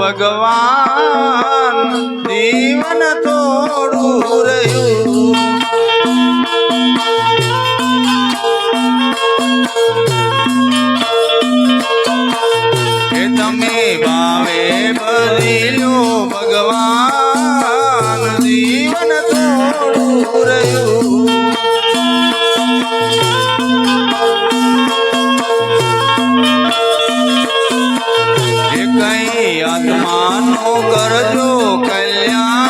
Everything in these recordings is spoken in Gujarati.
ભગવાન જીવન થોડું રહ્યું. તમે ભાવે ભરી લો ભગવાન જીવન થોડું રહ્યું. આત્માનો કરજો કલ્યાણ.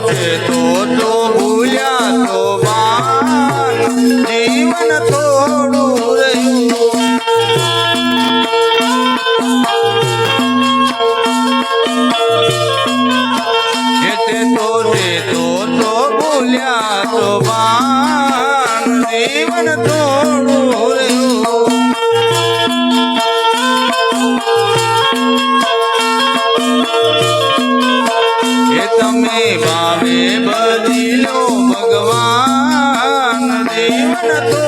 છે તો તો ભૂલ્યા તો બાન જીવન થોડું રહ્યું. તો તે તો ભૂલ્યા તો બાન જીવન થોડું ભાવે બદલો ભગવાન દેવન તો